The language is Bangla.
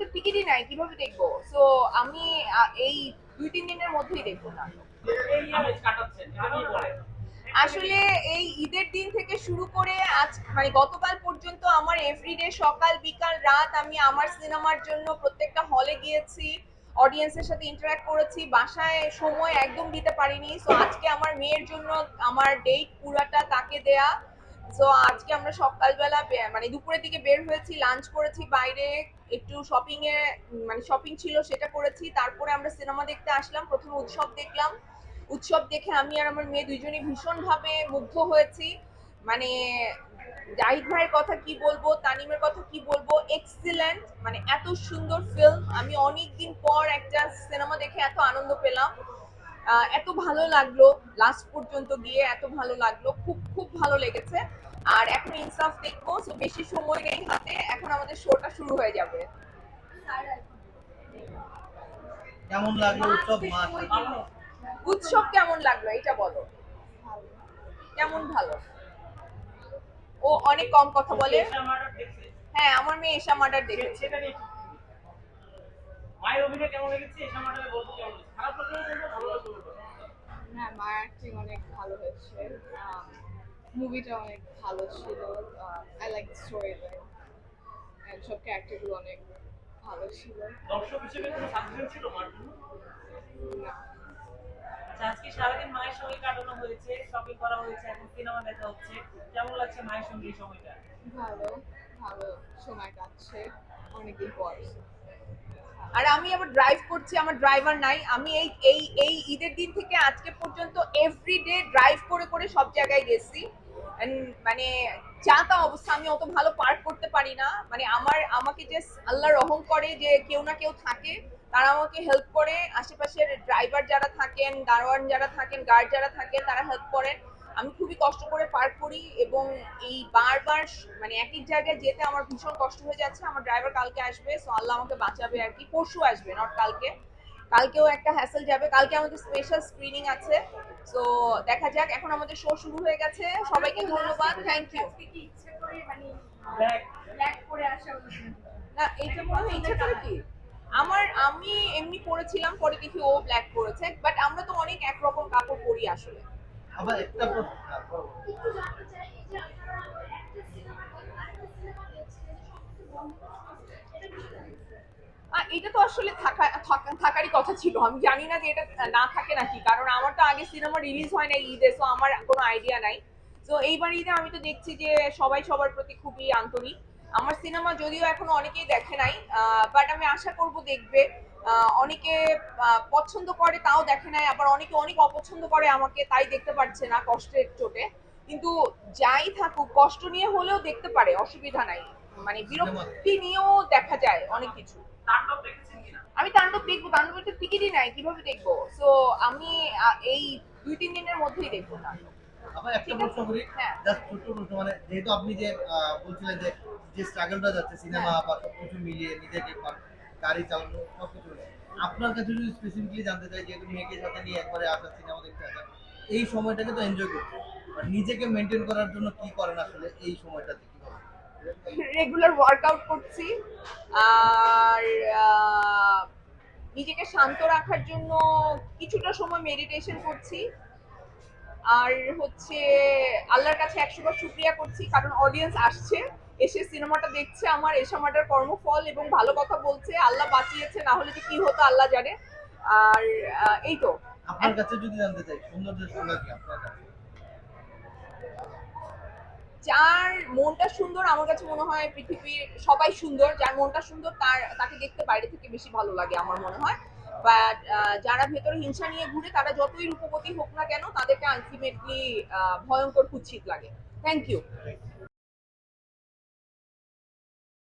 তো টিকিটই নাই কীভাবে দেখব? সো আমি এই দুই তিন দিনের মধ্যেই দেখব বলেন আসলে এই ঈদের দিন থেকে শুরু করে আজ মানে গতকাল পর্যন্ত আমার এভরিডে সকাল বিকাল রাত আমি আমার সিনেমার জন্য প্রত্যেকটা হলে গিয়েছি অডিয়েন্সের সাথে ইন্টারঅ্যাক্ট করেছি বাসায় সময় একদম দিতে পারিনি। সো আজকে আমার মেয়ের জন্য আমার ডেট পুরাটা তাকে দেয়া। সো আজকে আমরা সকালবেলা মানে দুপুরের দিকে বের হয়েছি লাঞ্চ করেছি, বাইরে একটু শপিং এ মানে শপিং ছিল সেটা করেছি। তারপরে আমরা সিনেমা দেখতে আসলাম, প্রথমে উৎসব দেখলাম। উৎসব দেখে আমি আর আমার মেয়ে দুজনই ভীষণভাবে মুগ্ধ হয়েছি। মানে জাহিদ ভাইয়ের কথা কি বলব, তানিমের কথা কি বলব এক্সিলেন্ট মানে এত সুন্দর ফিল্ম আমি অনেক দিন পর একটা সিনেমা দেখে এত আনন্দ পেলাম। এত ভালো লাগল লাস্ট পর্যন্ত গিয়ে এত ভালো লাগল। খুব খুব ভালো লেগেছে। আর এখন ইনসাফ দেখব বেশি সময় নেই হাতে এখন আমাদের শোটা শুরু হয়ে যাবে। কেমন লাগল উৎসব উৎসব কেমন লাগল এটা বলো। কেমন ভালো? ও অনেক কম কথা বলে। মার্ডার হ্যাঁ আমার মেয়ে এশা মার্ডার দেখেছে। সেটা মায়ের অভিনয় কেমন লেগেছে? এশা কেমন খারাপ লাগলে বলব ভালো লাগলে বলব। হ্যাঁ অ্যাক্টিং অনেক ভালো হয়েছে। মুভিটা অনেক ভালো ছিল I like story line and সব ক্যারেক্টারগুলো অনেক ভালো ছিল। দর্শক হিসেবে কোনো সাজেশন ছিল মার জন্য না। আচ্ছা, আজকে সারাদিন মায়ের সঙ্গে কাটানো হয়েছে শপিং করা হয়েছে এখন সিনেমা দেখা হচ্ছে। কেমন লাগছে মায়ের সঙ্গে সময়টা? ভালো ভালো সময় কাটছে অনেকদিন পর। আর আমি আবার ড্রাইভ করছি, আমার ড্রাইভার নাই। আমি এই এই এই ঈদের দিন থেকে আজকে পর্যন্ত এভরিডে ড্রাইভ করে করে সব জায়গায় গেছি। মানে যা তা অবস্থা, আমি অত ভালো পার্ক করতে পারি না। মানে আমার, আমাকে যে আল্লাহ রহম করে যে কেউ না কেউ থাকে, তারা আমাকে হেল্প করে। আশেপাশের ড্রাইভার যারা থাকেন, দারোয়ান যারা থাকেন গার্ড যারা থাকেন, তারা হেল্প করেন। আমি খুবই কষ্ট করে পার করি এবং এই বারবার মানে এক এক জায়গায় যেতে আমার ভীষণ কষ্ট হয়ে যাচ্ছে। আমার ড্রাইভার কালকে আসবে সো আল্লাহ আমাকে বাঁচাবে আর কি। পরশু আসবে নট কালকে। কালকেও একটা হ্যাসেল যাবে। কালকে আমাদের স্পেশাল স্ক্রিনিং আছে। সো দেখা যাক। এখন আমাদের শো শুরু হয়ে গেছে। সবাইকে ধন্যবাদ। থ্যাংক ইউ ব্ল্যাক না এইটা মনে হয় ইচ্ছা করে কি? আমার আমি এমনি পরেছিলাম পরে দেখি ও ব্ল্যাক পরেছে। বাট আমরা তো অনেক একরকম কাপড় পরি আসলে। আবার একটা এটা তো আসলে থাকা থাকা- থাকারই কথা ছিল। আমি জানি না যে এটা না থাকে নাকি। কারণ আমার তো আগে সিনেমা রিলিজ হয় না ঈদে সো আমার কোনো আইডিয়া নাই। তো এইবার ঈদে আমি তো দেখছি যে সবাই সবার প্রতি খুবই আন্তরিক। আমার সিনেমা যদিও এখনও অনেকেই দেখে নাই বাট আমি আশা করব দেখবে। অনেকে পছন্দ করে তাও দেখে নাই আবার অনেকে অনেক অপছন্দ করে আমাকে তাই দেখতে পারছে না কষ্টের চোটে। কিন্তু যাই থাকুক কষ্ট নিয়ে হলেও দেখতে পারে অসুবিধা নাই। মানে বিরক্তি নিয়েও দেখা যায় অনেক কিছু। আমি তাণ্ডব দেখব তাণ্ডবের তো টিকিটই নাই কীভাবে দেখব? সো আমি এই দুই তিন দিনের মধ্যেই দেখব তাণ্ডব। আবার একটা প্রশ্ন করি হ্যাঁ। জাস্ট ছোট্ট প্রশ্ন মানে যেহেতু আপনি যে বলছিলেন যে যে স্ট্রাগলটা যাচ্ছে সিনেমা হ্যাঁ। বা সবকিছু মিলিয়ে নিজেকে গাড়ি চালানো, সবকিছু। আপনার কাছে যদি স্পেসিফিকলি জানতে চাই, যেহেতু মেয়েকে সাথে নিয়ে একবারে আসা সিনেমা দেখতে আসা, এই সময়টাকে তো এনজয় করতে নিজেকে মেনটেন করার জন্য কি করেন আসলে এই সময়টাতে রেগুলার ওয়ার্কআউট করছি। আর নিজেকে শান্ত রাখার জন্য কিছুটা সময় মেডিটেশন করছি। আর হচ্ছে আল্লাহর কাছে একশো বার শুক্রিয়া করছি কারণ অডিয়েন্স আসছে এসে সিনেমাটা দেখছে আমার এ সময়টার কর্মফল এবং ভালো কথা বলছে আল্লাহ বাঁচিয়েছে না হলে যে কি হতো আল্লাহ জানে। আর এই তো। আপনার কাছে যদি জানতে চাই সৌন্দর্যের সংজ্ঞা কি আপনার কাছে? যার মনটা সুন্দর আমার কাছে মনে হয় পৃথিবীর সবাই সুন্দর যার মনটা সুন্দর তার তাকে দেখতে বাইরে থেকে বেশি ভালো লাগে আমার মনে হয়। বাট যারা ভেতরে হিংসা নিয়ে ঘুরে, তারা যতই রূপবতী হোক না কেন, তাদেরকে আলটিমেটলি ভয়ঙ্কর কুচ্ছিত লাগে। Thank you